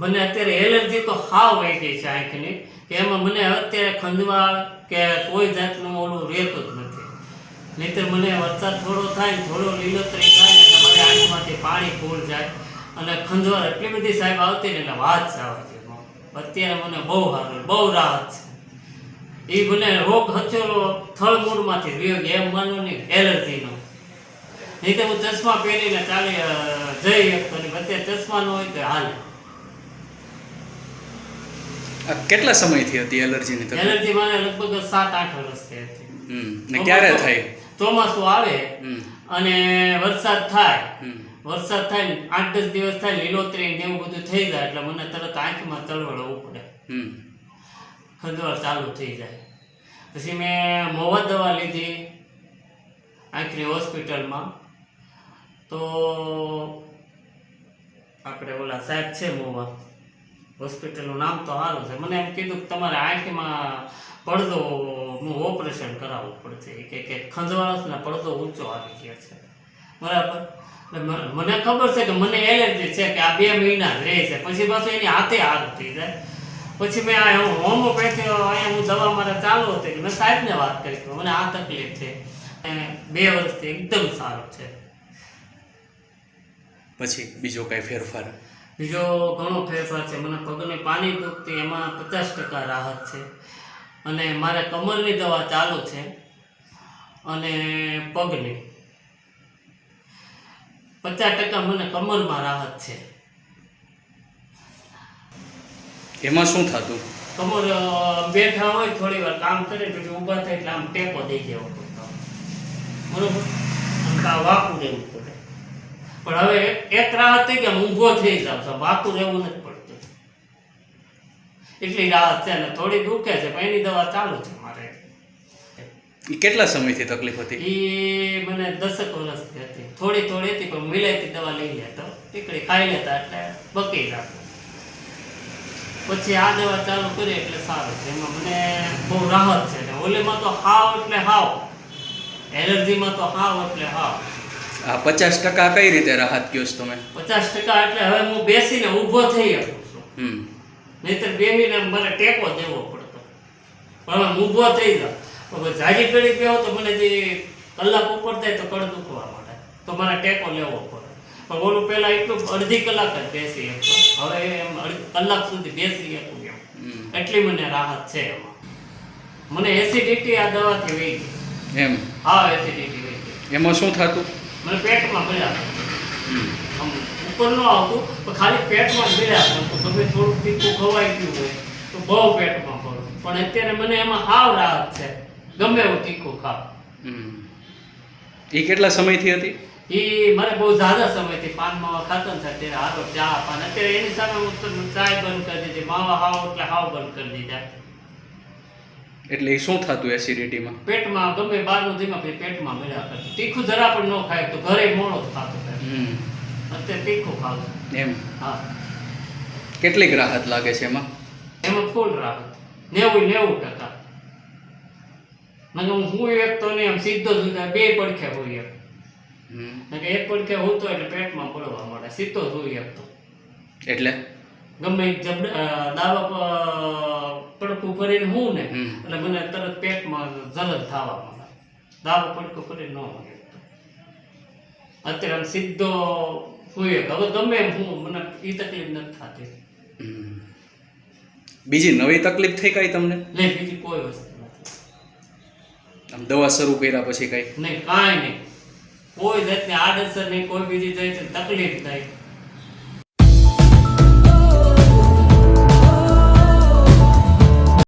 મને અત્યારે એલર્જી તો હાવ વહી ગઈ છે આંખની, કે એમાં મને અત્યારે ખંજવાળ કે કોઈ જાતનું ઓલું રહેતું જ નથી. નહીંતર મને વરસાદ થોડો થાય ને થોડો લીલોતરી થાય ને મારી આંખમાંથી પાણી ફૂલ જાય. અને ખંજવાળ એટલી બધી સાહેબ આવતી ને એટલે વાત આવે છે અત્યારે મને બહુ સારું બહુ રાહત છે. એ મને રોગ હચોરો થળમૂળમાંથી રહ્યો કે એમ માનો નહીં એલર્જીનો. નહીં હું ચશ્મા પહેરીને ચાલી જઈ નહીં. અત્યારે ચશ્મા ન હોય તો હાલે. કેટલા સમયથી હતી એલર્જીની તકલીફ? એલર્જી મને લગભગ સાત આઠ વર્ષથી હતી. હમ ને ક્યારે થઈ ચોમાસું આવે અને વરસાદ થાય. વરસાદ થાય આઠ દસ દિવસ થાય લીલોતરી ને એવું બધું થઈ જાય એટલે મને તરત આંખમાં ચળવળ ઉપડે હમ. ખંજવાળ ચાલુ થઈ જાય. પછી મેં મોવા દવા લીધી આંખની હોસ્પિટલમાં. તો આપણે ઓલા સાહેબ છે મોવા હોસ્પિટલનું નામ તો સારું છે. મને એમ કીધું કે તમારે આંખમાં પડદો હું ઓપરેશન કરાવવું પડશે. કે કે ખંજવાળસના પડદો ઊંચો આવી ગયો છે. બરાબર? મને ખબર છે કે મને એલર્જી છે કે આ બે મહિના જ રહે છે. પછી પાછું એની હાથે હાથ થઈ જાય. પછી મેં આ હોમોપેથી અહીંયા હું દવા મારે ચાલુ હતી મેં સાહેબને વાત કરી કે મને આ તકલીફ છે. બે વર્ષથી એકદમ સારું છે. પછી બીજો કાંઈ ફેરફાર? બીજો ઘણો ફેરફાર છે. મને પગને પાણી દુખતી એમાં પચાસ ટકા રાહત છે. અને મારે કમરની દવા ચાલુ છે અને પગની. પચાસ ટકા મને કમરમાં રાહત છે. એમાં શું થતું? કમર બેઠા હોય થોડી વાર કામ કરે પછી ઊભા થાય એટલે આમ ટેકો દઈ દેવો બરોબર? આમ દેવું પણ હવે એક રાહત થઈ કે ઊંઘો થઈ જાવ છો વાકું રહેવું નથી પડતું. એટલી રાહત છે ને થોડી દુખે છે પણ એની દવા ચાલુ છે મારે. કેટલા સમયથી તકલીફ હતી? એ મને દસક વર્ષથી હતી. થોડી થોડી હતી પણ મિલાયતી દવા લઈ લેતો ટીકડી ખાઈ લેતા એટલે બકી જતું પછી આ દવા ચાલુ કરી એટલે સારું છે. એમાં મને બહુ રાહત છે ને. ઓલીમાં તો હાવ એટલે હાવ. એલર્જીમાં તો હાવ એટલે હાવ. આ પચાસ ટકા કઈ રીતે રાહત કયો છો તમે? પચાસ ટકા એટલે હવે હું બેસીને ઊભો થઈ શકું છું. હમ. નહીતર બેસીને મને ટેકો દેવો પડતો. પણ ઊભો થઈ જાઉં. જાજી પડી ગયો તો મને જે કલાક ઉપર થાય તો કળ દુખવા માટે તો મારે ટેકો લેવો પડે. પણ ઓલું પહેલાં એટલું અડધી કલાક જ બેસી શકતો હવે એમ અડધી કલાક સુધી બેસી શકું એમ. એટલી મને રાહત છે એમાં. મને એસિડિટી આ દવાથી વહી ગઈ. એમ? હા એસિડિટી વહી ગઈ. એમાં શું થતું? મને પેટમાં મળ્યા આમ ઉપર ન આવતું પણ ખાલી પેટમાં જ મળ્યા તો તમે થોડુંક તીખું ખવાઈ ગયું હોય તો બહુ પેટમાં પડું પણ અત્યારે મને એમાં હાવ રાહત છે. ગમે એવું તીખું હમ. એ કેટલા સમયથી હતી? એ મારે બહુ ઝાઝા સમયથી પાન માવા ખાતા ને ત્યારે હારો ચા પાન. અત્યારે એની સામે હું ચાય બંધ કરી દીધી. માવા હાવ એટલે હાવ બંધ કરી દીધા. એટલે એ શું થતું એસિડિટીમાં પેટમાં ગમે બહારનું ધીમા પેટમાં મળ્યા કરતું તીખું જરા પણ ન ખાય તો ઘરે મોડો ખાતો અત્યારે તીખું ખાવું. એમ? હા. કેટલીક રાહત લાગે છે એમાં? એમાં ફૂલ રાહત. નેવું નેવું ટકા. મને હું હું એક તો નહીં આમ સીધો જ બે પડખે હોય એક. એક પડખે હોતો એટલે પેટમાં પડવા મળે સીધો જ એક તો. એટલે? ગમે જબ દાવા પ- ભરીને હું ને એટલે મને તરત પેટમાં જલદ થવા મળે દાવો પડખું ભરીને ન મળે. અત્યારે આમ સીધો હોય હવે ગમે એમ હું મને એ તકલીફ નથી થતી. બીજી નવી તકલીફ થઈ કઈ તમને? નહીં બીજી કોઈ વસ્તુ આમ દવા શરૂ કર્યા પછી કઈ? નહીં કાંઈ નહીં. કોઈ જાતની આડઅસર નહીં કોઈ બીજી જાય તકલીફ નહીં